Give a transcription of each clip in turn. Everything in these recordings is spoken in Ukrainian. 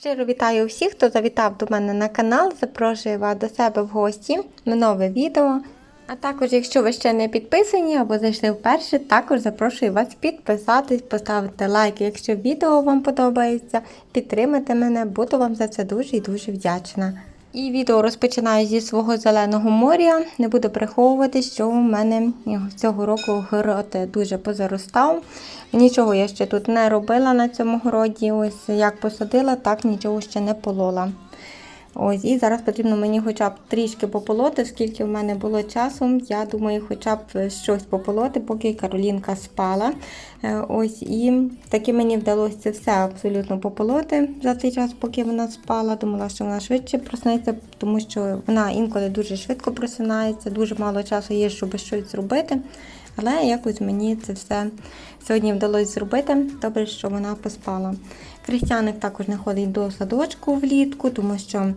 Щиро вітаю всіх, хто завітав до мене на канал. Запрошую вас до себе в гості на нове відео. А також, якщо ви ще не підписані або зайшли вперше, також запрошую вас підписатись, поставити лайк, якщо відео вам подобається, підтримати мене, буду вам за це дуже і дуже вдячна. І відео розпочинаю зі свого зеленого моря. Не буду приховувати, що у мене цього року город дуже позаростав. Нічого я ще тут не робила на цьому городі. Ось як посадила, так нічого ще не полола. Ось, і зараз потрібно мені хоча б трішки пополоти, оскільки в мене було часу. Я думаю, хоча б щось пополоти, поки Каролінка спала. Е, Ось, і таки мені вдалося все абсолютно пополоти за цей час, поки вона спала. Думала, що вона швидше проснеться, тому що вона інколи дуже швидко просинається, дуже мало часу є, щоб щось зробити. Але якось мені це все сьогодні вдалося зробити. Добре, що вона поспала. Крістяник також не ходить до садочку влітку, тому що е,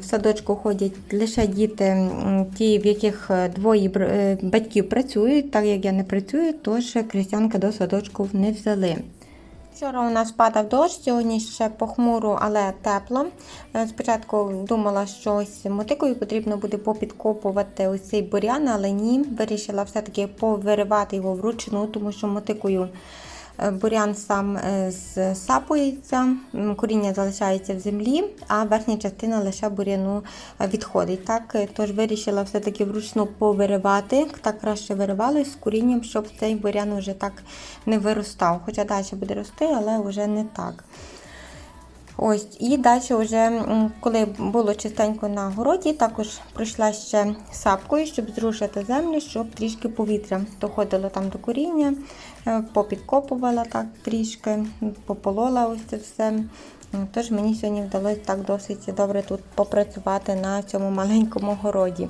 в садочку ходять лише діти, ті, в яких е, двоє е, батьків працюють, так як я не працюю, тож крістянка до садочку не взяли. Вчора у нас падав дощ, сьогодні ще похмуро, але тепло. Е, Спочатку думала, що ось мотикою потрібно буде попідкопувати ось цей бурян, але ні, вирішила все-таки повиривати його вручну, тому що мотикою бурян сам е, зсапується, коріння залишається в землі, а верхня частина лише буряну е, відходить. Так, е, тож вирішила все-таки вручну повиривати, так краще виривали з корінням, щоб цей бурян вже так не виростав. Хоча далі буде рости, але вже не так. Ось, і далі, вже, коли було чистенько на городі, також пройшла ще сапкою, щоб зрушити землю, щоб трішки повітря доходило там до коріння, е, попідкопувала так трішки, пополола ось це все. Тож мені сьогодні вдалося так досить добре тут попрацювати на цьому маленькому городі.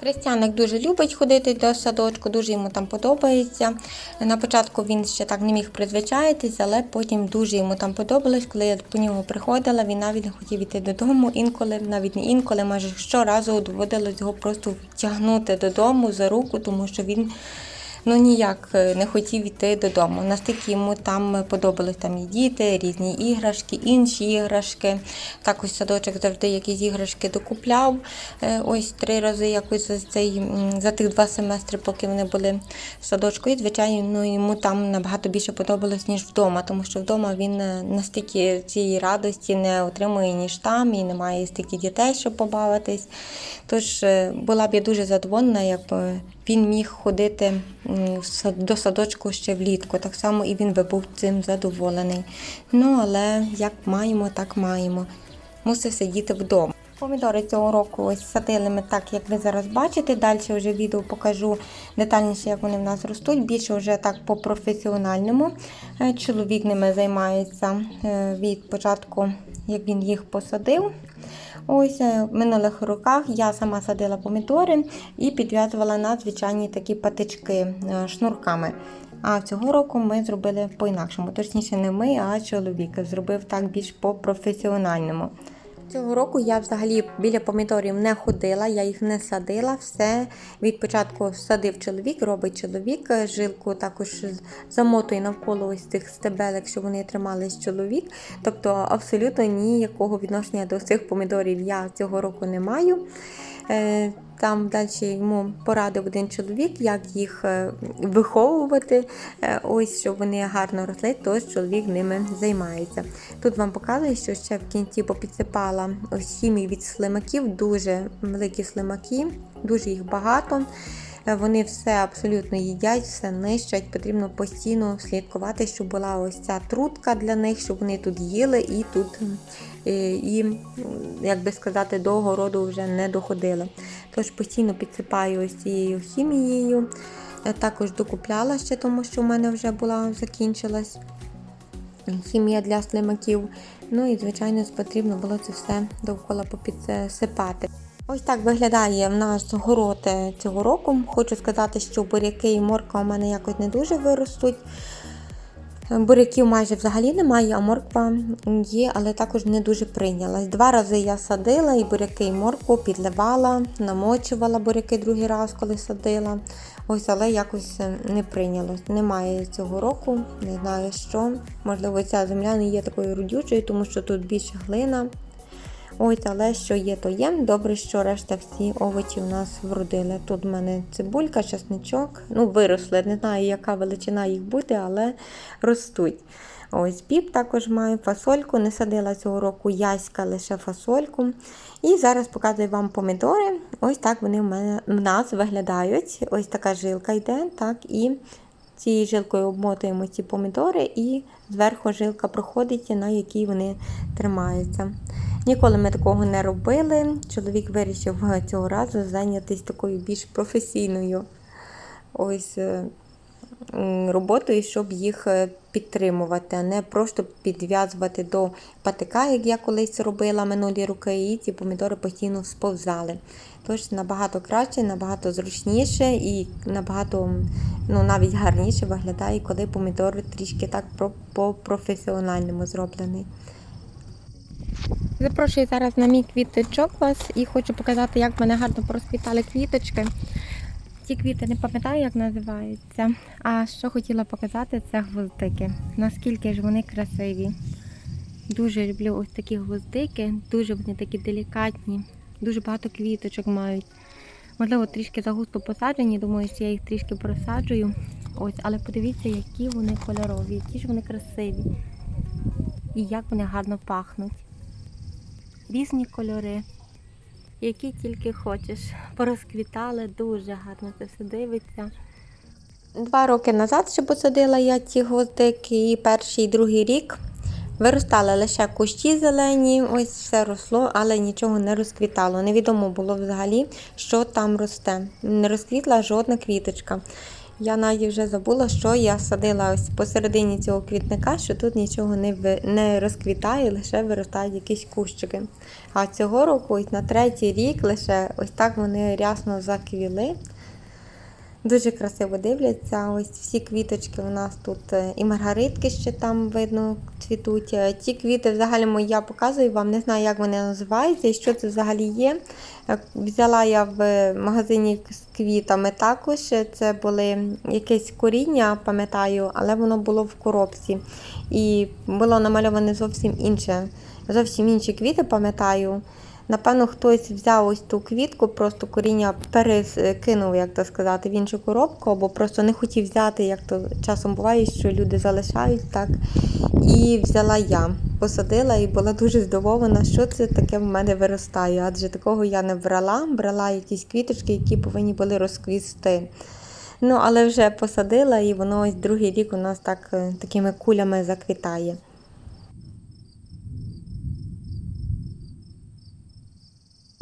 Християник дуже любить ходити до садочку, дуже йому там подобається. На початку він ще так не міг призвичаїтись, але потім дуже йому там подобалось. Коли я по нього приходила, він навіть не хотів іти додому. Інколи, навіть не інколи, майже щоразу доводилось його просто втягнути додому за руку, тому що він ну ніяк е, не хотів йти додому. Настільки йому там подобались там і діти, різні іграшки, інші іграшки. Так ось садочок завжди якісь іграшки докупляв. Е, Ось три рази якось за цей за тих два семестри, поки вони були в садочку. І звичайно, ну, йому там набагато більше подобалось, ніж вдома, тому що вдома він е, настільки цієї радості не отримує, ніж там, і немає стільки дітей, щоб побавитись. Тож е, була б я дуже задоволена, якби він міг ходити до садочку ще влітку. Так само і він би був цим задоволений. Ну, але як маємо, так маємо. Мусив сидіти вдома. Помідори цього року ось садили ми так, як ви зараз бачите. Далі вже відео покажу детальніше, як вони в нас ростуть. Більше вже так по-професіональному. Е, Чоловік ними займається е, від початку, як він їх посадив. Ось е, в минулих роках я сама садила помідори і підв'язувала на звичайні такі патички е, шнурками. А цього року ми зробили по-інакшому. Точніше, не ми, а чоловік зробив так більш по-професіональному. Цього року я взагалі біля помідорів не ходила, я їх не садила. Все від початку садив чоловік, робить чоловік. е, Жилку також замотує навколо ось цих стебелек, щоб вони тримались чоловік. Тобто абсолютно ніякого відношення до цих помідорів я цього року не маю. Там далі йому порадив один чоловік, як їх е, виховувати, е, ось щоб вони гарно росли, тож чоловік ними займається. Тут вам показую, що ще в кінці попідсипала ось хімію від слимаків, дуже великі слимаки, дуже їх багато. Е, Вони все абсолютно їдять, все нищать. Потрібно постійно слідкувати, щоб була ось ця трутка для них, щоб вони тут їли і тут, е, і, як би сказати, до городу вже не доходили. Тож постійно підсипаю ось цією хімією. Е, Також докупляла ще, тому що в мене вже була закінчилась хімія для слимаків. Ну і, звичайно, потрібно було це все довкола попідсипати. Ось так виглядає в нас город е, цього року. Хочу сказати, що буряки і морква у мене якось не дуже виростуть. Буряків майже взагалі немає, а морква є, але також не дуже прийнялась. Два рази я садила і буряки, і моркву підливала, намочувала буряки другий раз, коли садила. Ось, але якось е, не прийнялось. Немає цього року, не знаю що. Можливо, ця земля не є такою родючою, тому що тут більше глина. Ось, але що є, то є. Добре, що решта всі овочі в нас вродили. Тут в мене цибулька, часничок. Ну, виросли. Не знаю, яка величина їх буде, але ростуть. Ось біб також маю фасольку. Не садила цього року яська, лише фасольку. І зараз показую вам помідори. Ось так вони в мене в нас виглядають. Ось така жилка йде, так, і цією жилкою обмотуємо ці помідори, і зверху жилка проходить, на якій вони тримаються. Ніколи ми такого не робили. Чоловік вирішив цього разу зайнятися такою більш професійною ось е, роботою, щоб їх е, підтримувати, а не просто підв'язувати до патика, як я колись робила минулі роки, і ці помідори постійно сповзали. Тож набагато краще, набагато зручніше і набагато ну, навіть гарніше виглядає, коли помідор трішки так по-професіональному зроблений. Запрошую зараз на мій квіточок вас і хочу показати, як мене гарно порозквітали квіточки. Ці квіти не пам'ятаю, як називаються. А що хотіла показати, це гвоздики. Наскільки ж вони красиві. Дуже люблю ось такі гвоздики, дуже вони такі делікатні, дуже багато квіточок мають. Можливо, трішки загусто посаджені, думаю, що я їх трішки просаджую. Ось, але подивіться, які вони кольорові, які ж вони красиві. І як вони гарно пахнуть. Різні кольори, які тільки хочеш. Порозквітали, дуже гарно це все дивиться. Два роки назад ще посадила я ці гвоздики, і перший і другий рік. Виростали лише кущі зелені, ось все росло, але нічого не розквітало. Невідомо було взагалі, що там росте. Не розквітла жодна квіточка. Я навіть вже забула, що я садила ось посередині цього квітника, що тут нічого не, ви- не розквітає, лише виростають якісь кущики. А цього року, ось на третій рік, лише ось так вони рясно заквіли. Дуже красиво дивляться. Ось всі квіточки у нас тут е, і маргаритки ще там видно цвітуть. Е, Ті квіти взагалі я показую вам, не знаю, як вони називаються і що це взагалі є. Е, Взяла я в магазині з квітами також. Це були якесь коріння, пам'ятаю, але воно було в коробці. І було намальоване зовсім інше. Зовсім інші квіти, пам'ятаю. Напевно, хтось взяв ось ту квітку, просто коріння перекинув, як то сказати, в іншу коробку, або просто не хотів взяти, як то часом буває, що люди залишають так. І взяла я, посадила і була дуже здивована, що це таке в мене виростає. Адже такого я не брала, брала якісь квіточки, які повинні були розквісти. Ну, але вже посадила, і воно ось другий рік у нас так е, такими кулями заквітає.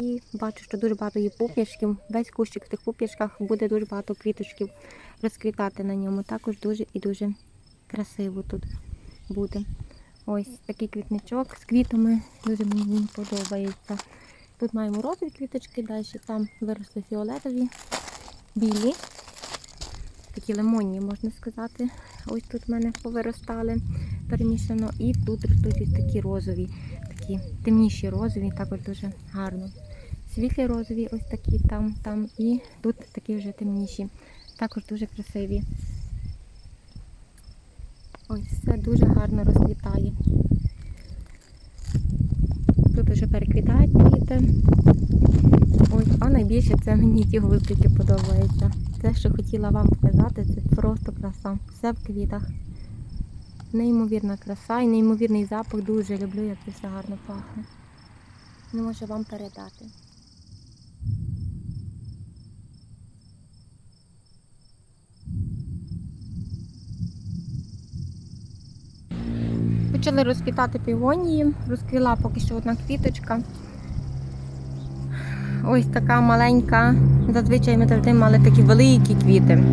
І бачу, що дуже багато є пуп'ячків. Весь кущик в тих пуп'ячках буде дуже багато квіточків розквітати на ньому. Також дуже і дуже красиво тут буде. Ось такий квітничок з квітами. Дуже мені подобається. Тут маємо розові квіточки, далі там виросли фіолетові, білі, такі лимонні, можна сказати. Ось тут в мене повиростали перемішано. І тут ростуть ось такі розові, такі темніші розові, також дуже гарно. Світлі розові, ось такі там, там, і тут такі вже темніші. Також дуже красиві. Ось все дуже гарно розквітає. Тут вже переквітають квіти. Ось, а найбільше це мені ті гвоздики подобаються. Те, що хотіла вам показати, це просто краса. Все в квітах. Неймовірна краса і неймовірний запах. Дуже люблю, як це все гарно пахне. Не можу вам передати. Почали розквітати півонії, розквіла поки що одна квіточка. Ось така маленька. Зазвичай ми завжди мали такі великі квіти.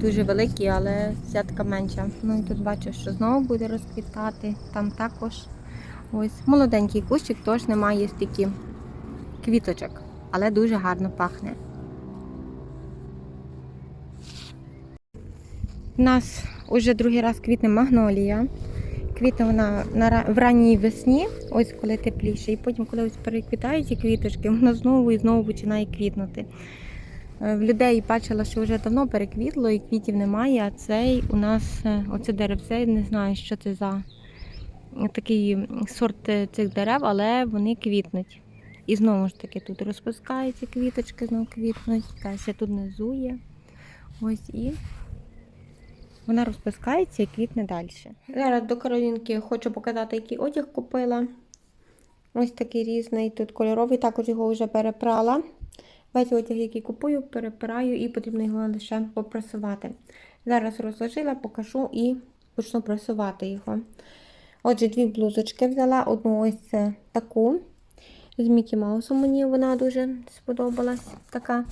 Дуже великі, але ця менша. Ну і тут бачу, що знову буде розквітати. Там також ось молоденький кущик, теж немає стільки квіточок, але дуже гарно пахне. У нас уже другий раз квітне магнолія. Квітне вона на в ранній весні, ось коли тепліше, і потім, коли ось переквітають ці квіточки, воно знову і знову починає квітнути. Е, В людей бачила, що вже давно переквітло і квітів немає, а цей у нас е, оце деревце, не знаю, що це за такий сорт е, цих дерев, але вони квітнуть. І знову ж таки тут розпускаються квіточки, знову квітнуть. Ще тут внизу є. Ось і вона розпускається і квітне далі. Зараз до Каролінки хочу показати, який одяг купила. Ось такий різний, тут кольоровий, також його вже перепрала. Весь одяг, який купую, перепираю і потрібно його лише попрасувати. Зараз розложила, покажу і почну прасувати його. Отже, дві блузочки взяла. Одну ось таку з Мікі Маусом. Мені вона дуже сподобалась, така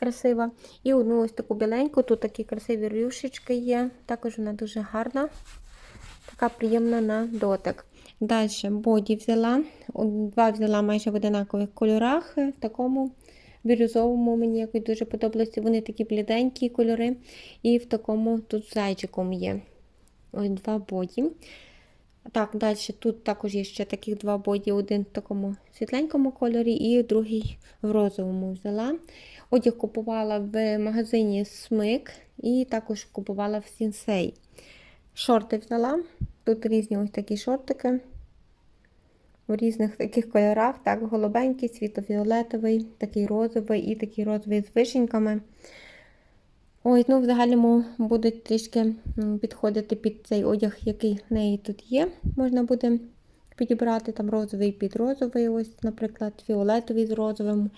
красива. І одну ось таку біленьку. Тут такі красиві рюшечки є. Також вона дуже гарна, така приємна на дотик. Далі боді взяла. Два взяла майже в одинакових кольорах. В такому бірюзовому мені якось дуже подобалося. Вони такі бліденькі кольори. І в такому тут зайчиком є. Ось два боді. Так, далі тут також є ще таких два боді. Один в такому світленькому кольорі і другий в розовому взяла. Одяг купувала в магазині Смик і також купувала в Сінсей. Шорти взяла. Тут різні ось такі шортики. В різних таких кольорах, так, голубенький, світло-фіолетовий, такий розовий і такий розовий з вишеньками. Ой, ну в загальному будуть трішки підходити під цей одяг, який в неї тут є. Можна буде підібрати там розовий під розовий, ось, наприклад, фіолетовий з розовим.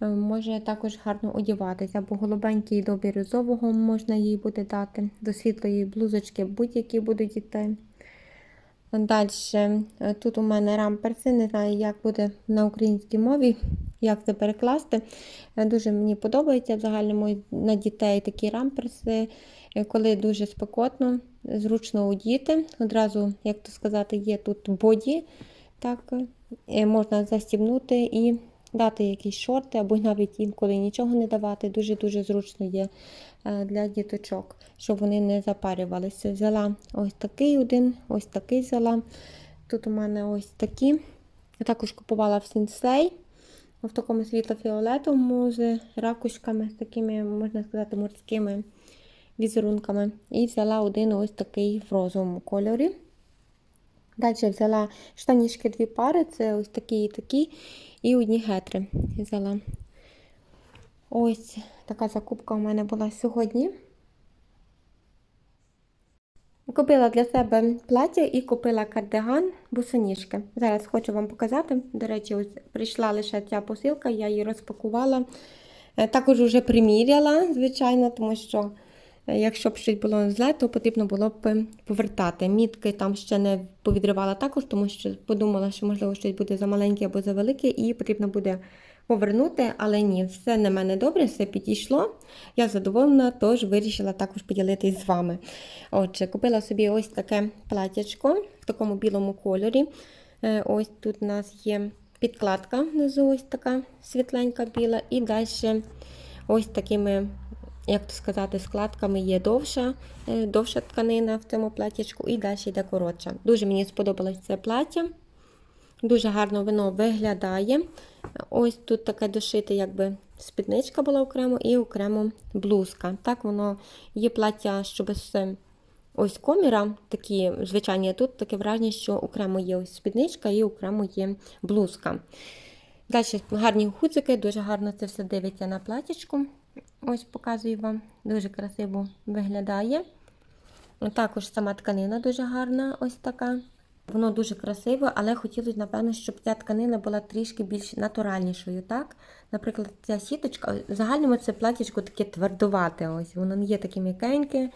Е, Може також гарно одягатися, або голубенький до бірюзового можна їй буде дати, до світлої блузочки будь-які будуть йти. Далі, тут у мене рамперси, не знаю, як буде на українській мові, як це перекласти. Е, Дуже мені подобається в загальному на дітей такі рамперси, е, коли дуже спекотно, зручно одіти. Одразу, як то сказати, є тут боді, так, е, можна застібнути і дати якісь шорти, або навіть інколи нічого не давати. Дуже-дуже зручно є для діточок, щоб вони не запарювалися. Взяла ось такий один, ось такий взяла. Тут у мене ось такі. Я також купувала в сенсей. В такому світло-фіолетовому з ракушками, з такими, можна сказати, морськими візерунками. І взяла один ось такий в розовому кольорі. Далі взяла штанішки дві пари, це ось такі і такі, і одні гетри взяла. Ось така закупка у мене була сьогодні. Купила для себе плаття і купила кардиган босоніжки. Зараз хочу вам показати. До речі, ось прийшла лише ця посилка, я її розпакувала. Е, Також вже приміряла, звичайно, тому що е, якщо б щось було зле, то потрібно було б е, повертати. Мітки там ще не повідривала також, тому що подумала, що можливо щось буде за маленьке або за велике, і потрібно буде повернути, але ні, все на мене добре, все підійшло. Я задоволена, тож вирішила також поділитись з вами. Отже, купила собі ось таке платячко в такому білому кольорі. Е, Ось тут у нас є підкладка внизу, ось така світленька біла, і далі ось такими. Як то сказати, складками є довша, е, довша тканина в цьому платтячку і далі йде коротша. Дуже мені сподобалось це плаття. Дуже гарно воно виглядає. Ось тут таке дошите, якби спідничка була окремо і окремо блузка. Так воно є плаття, що без ось коміра, такі звичайні, тут таке враження, що окремо є ось спідничка і окремо є блузка. Далі гарні гудзики, дуже гарно це все дивиться на платічку. Ось показую вам, дуже красиво виглядає. Також сама тканина дуже гарна, ось така. Воно дуже красиве, але хотілося, напевно, щоб ця тканина була трішки більш натуральнішою. так? Наприклад, ця сіточка, в загальному це платічко таке твердувате. Ось, воно не є таке м'якеньке.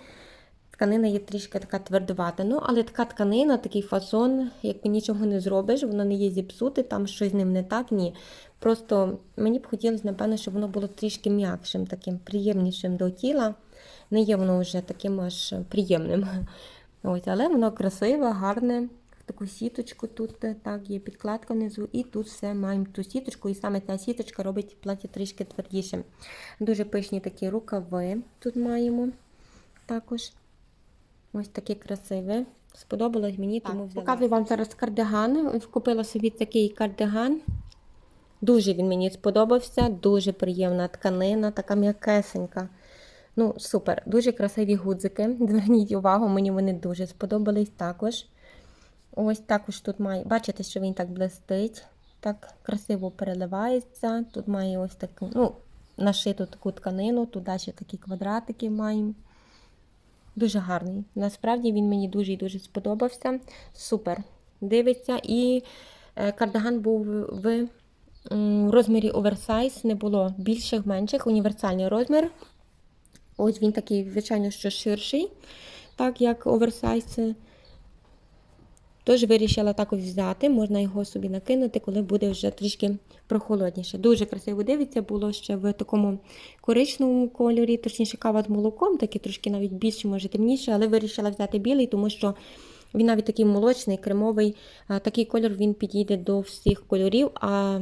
Тканина є трішки така твердувата. Ну, але така тканина, такий фасон, якби нічого не зробиш, воно не є зіпсути, там щось з ним не так, ні. Просто мені б хотілося, напевно, щоб воно було трішки м'якшим, таким приємнішим до тіла. Не є воно вже таким аж приємним. Ось, але воно красиве, гарне. Таку сіточку тут е, так, є підкладка внизу, і тут все маємо ту сіточку, і саме ця сіточка робить плаття трішки твердішим. Дуже пишні такі рукави тут маємо також. Ось такі красиві. Сподобалось мені, тому взяла. Показую вам зараз кардиган. Купила собі такий кардиган. Дуже він мені сподобався, дуже приємна тканина, така м'якесенька. Ну, супер, дуже красиві гудзики. Зверніть увагу, мені вони дуже сподобались також. Ось також тут має, бачите, що він так блистить, так красиво переливається. Тут має ось таку, ну, нашиту таку тканину, тут далі такі квадратики маємо. Дуже гарний. Насправді він мені дуже і дуже сподобався. Супер. Дивиться. І е, кардиган був в розмірі оверсайз, не було більших, менших, універсальний розмір. Ось він такий, звичайно, що ширший, так як оверсайз. Тож вирішила також взяти, можна його собі накинути, коли буде вже трішки прохолодніше. Дуже красиво дивиться, було ще в такому коричневому кольорі, точніше кава з молоком, такий трошки навіть більше, може темніше, але вирішила взяти білий, тому що він навіть такий молочний, кремовий. Такий кольор він підійде до всіх кольорів. А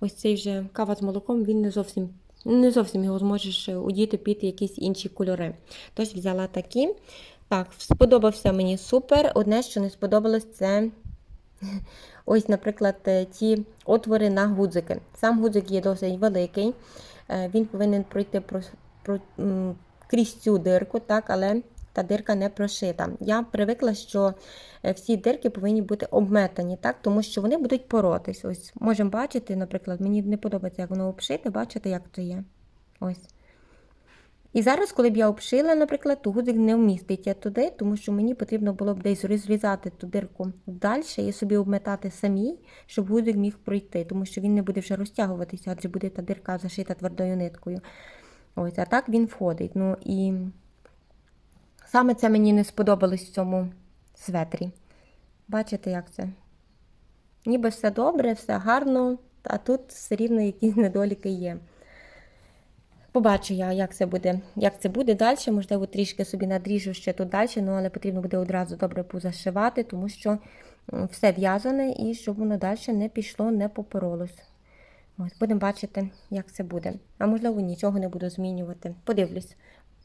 ось цей вже кава з молоком він не зовсім. Не зовсім його зможеш удіти під якісь інші кольори. Тож взяла такі. Так, сподобався мені супер. Одне, що не сподобалось, це ось, наприклад, е, ті отвори на гудзики. Сам гудзик є досить великий. Е, Він повинен пройти про, про, крізь цю дирку, так, але та дирка не прошита. Я привикла, що е, всі дирки повинні бути обметані, так, тому що вони будуть поротись. Ось можемо бачити, наприклад, мені не подобається, як воно обшите, бачите, як то є. Ось. І зараз, коли б я обшила, наприклад, то гудзик не вміститься туди, тому що мені потрібно було б десь розрізати ту дирку далі і собі обметати самій, щоб гудзик міг пройти, тому що він не буде вже розтягуватися, адже буде та дирка зашита твердою ниткою. Ось, а так він входить. Ну і саме це мені не сподобалось в цьому светрі. Бачите, як це? Ніби все добре, все гарно, а тут все рівно якісь недоліки є. Побачу я, як це буде, як це буде далі. Можливо, трішки собі надріжу ще тут далі, ну, але потрібно буде одразу добре позашивати, тому що все в'язане і щоб воно далі не пішло, не попоролось. Ось, будемо бачити, як це буде. А можливо, нічого не буду змінювати. Подивлюсь.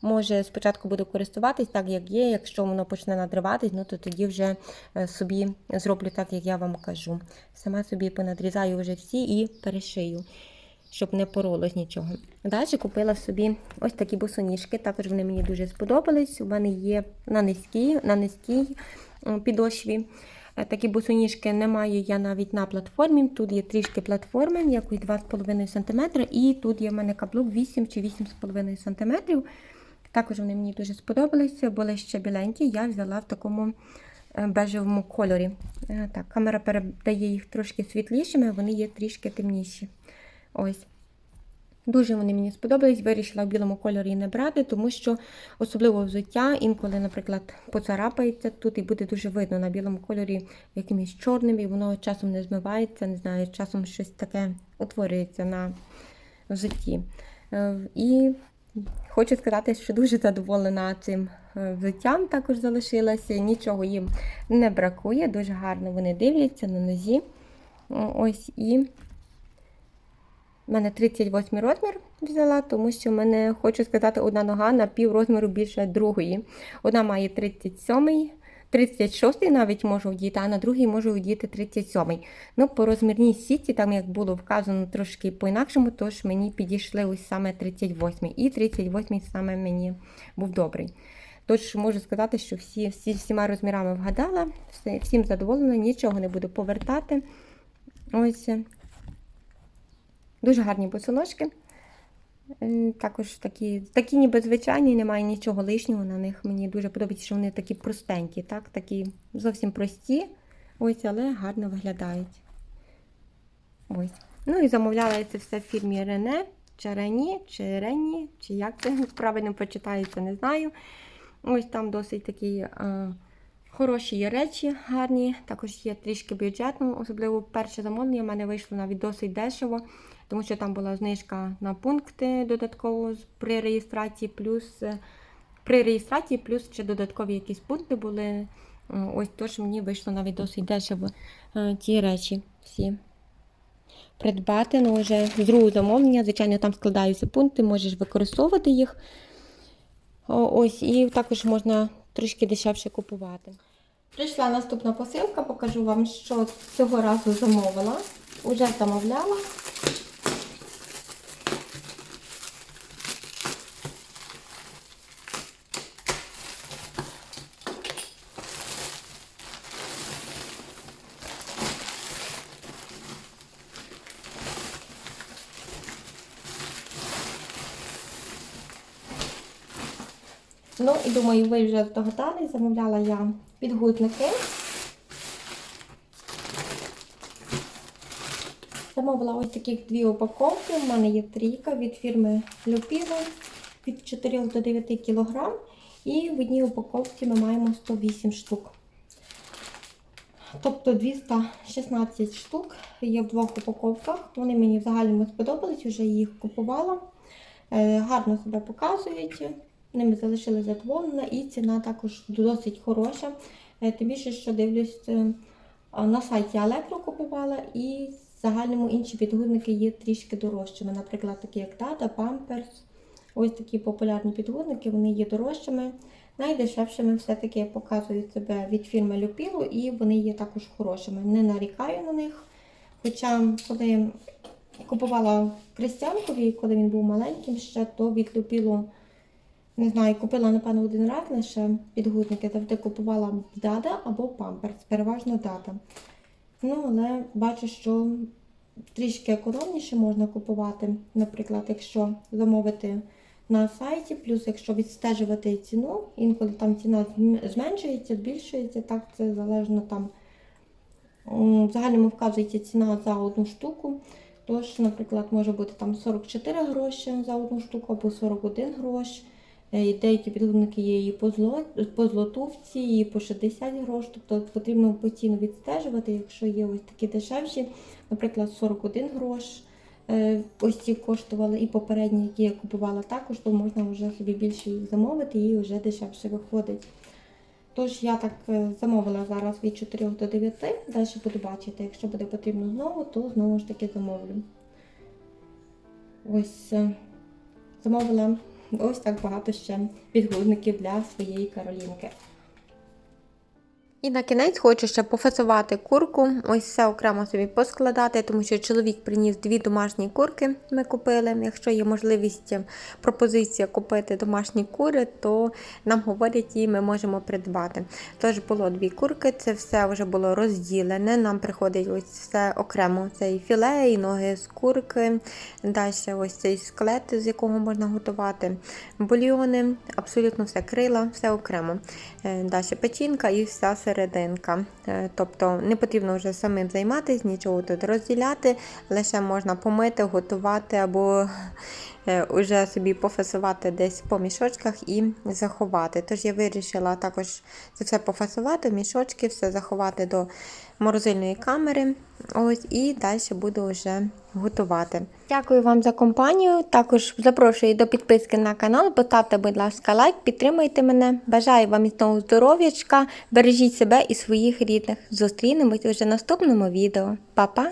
Може, спочатку буду користуватись так, як є. Якщо воно почне надриватись, ну то тоді вже е, собі зроблю так, як я вам кажу. Сама собі понадрізаю вже всі і перешию щоб не поролось нічого. Далі купила собі ось такі босоніжки. Також вони мені дуже сподобались. У мене є на низькій, на низькій підошві. Е, Такі босоніжки не маю я навіть на платформі. Тут є трішки платформи, якось 2,5 см, і тут є в мене каблук 8 чи 8,5 см. Також вони мені дуже сподобалися, були ще біленькі. Я взяла в такому е, бежевому кольорі. Е, Так, камера передає їх трошки світлішими, вони є трішки темніші. Ось. Дуже вони мені сподобались. Вирішила в білому кольорі не брати, тому що особливо взуття, інколи, наприклад, поцарапається тут і буде дуже видно на білому кольорі якимось чорним, і воно часом не змивається, не знаю, часом щось таке утворюється на взутті. Е, І хочу сказати, що дуже задоволена цим е, взуттям також залишилася. Нічого їм не бракує, дуже гарно вони дивляться на нозі. Ось і. У мене 38 розмір взяла, тому що в мене, хочу сказати, одна нога на пів розміру більше другої. Одна має 37, 36 навіть можу вдіти, а на другій можу вдіти 37. Ну, по розмірній сітці, там як було вказано трошки по-інакшому, тож мені підійшли ось саме 38. І 38 саме мені був добрий. Тож можу сказати, що всі, всі всіма розмірами вгадала, всім задоволена, нічого не буду повертати. Ось. Дуже гарні босоножки. Е, Також такі, такі ніби звичайні, немає нічого лишнього на них. Мені дуже подобається, що вони такі простенькі, так? такі зовсім прості, ось, але гарно виглядають. Ось. Ну і замовляла я це все в фірмі Рене, чи Рені, чи Рені, чи як це правильно почитається, не знаю. Ось там досить такі е, хороші речі, гарні. Також є трішки бюджетно, особливо перше замовлення в мене вийшло навіть досить дешево тому що там була знижка на пункти додатково при реєстрації, плюс е, при реєстрації, плюс ще додаткові якісь пункти були. Е, Ось тож мені вийшло навіть досить дешево е, ті речі всі. Придбати, ну вже з другого замовлення, звичайно, там складаються пункти, можеш використовувати їх. Ось, і також можна трошки дешевше купувати. Прийшла наступна посилка, покажу вам, що цього разу замовила. Уже замовляла. Ну і думаю, ви вже здогадались, замовляла я підгузники. Замовила ось таких дві упаковки. У мене є трійка від фірми Люпіво від 4 до 9 кг. І в одній упаковці ми маємо 108 штук. Тобто 216 штук є в двох упаковках. Вони мені в загальному сподобались, вже їх купувала. Е, Гарно себе показують, ними залишилася задоволена і ціна також досить хороша. Е, Тим більше, що дивлюсь, е, на сайті Allegro купувала і в загальному інші підгузники є трішки дорожчими. Наприклад, такі як Dada, Pampers. Ось такі популярні підгузники, вони є дорожчими. Найдешевшими все-таки показують себе від фірми Люпілу і вони є також хорошими. Не нарікаю на них. Хоча, коли купувала Крестянкові, коли він був маленьким ще, то від Люпілу, не знаю, купила, напевно, один раз лише підгузники, завжди купувала Дада або Памперс, переважно Дада. Ну, але бачу, що трішки економніше можна купувати, наприклад, якщо замовити на сайті, плюс якщо відстежувати ціну, інколи там ціна зменшується, збільшується, так це залежно там. В загальному вказується ціна за одну штуку. Тож, наприклад, може бути там 44 гроші за одну штуку або 41 грош. Е, Деякі підгодники є і по, по злотувці, і по 60 грош. Тобто потрібно постійно відстежувати, якщо є ось такі дешевші, наприклад, 41 грош. Е, Ось ці коштували і попередні, які я купувала також, то можна вже собі більше їх замовити і вже дешевше виходить. Тож я так е, замовила зараз від 4 до 9, далі буду бачити. Якщо буде потрібно знову, то знову ж таки замовлю. Ось замовила ось так багато ще підгузників для своєї Каролінки. І на кінець хочу ще пофасувати курку. Ось все окремо собі поскладати, тому що чоловік приніс дві домашні курки. Ми купили. Якщо є можливість пропозиція купити домашні кури, то нам говорять і ми можемо придбати. Тож було дві курки, це все вже було розділене. Нам приходить ось все окремо. Це філе, і ноги з курки. Далі ось цей скелет, з якого можна готувати бульйони, абсолютно все крила, все окремо. Далі печінка і вся серединка. Е, Тобто не потрібно вже самим займатися, нічого тут розділяти, лише можна помити, готувати або уже собі пофасувати десь по мішочках і заховати. Тож я вирішила також це все пофасувати мішочки, все заховати до морозильної камери. Ось і далі буду вже готувати. Дякую вам за компанію. Також запрошую до підписки на канал. Поставте, будь ласка, лайк, підтримайте мене. Бажаю вам міцного здоров'ячка. Бережіть себе і своїх рідних. Зустрінемось уже в наступному відео. Па-па!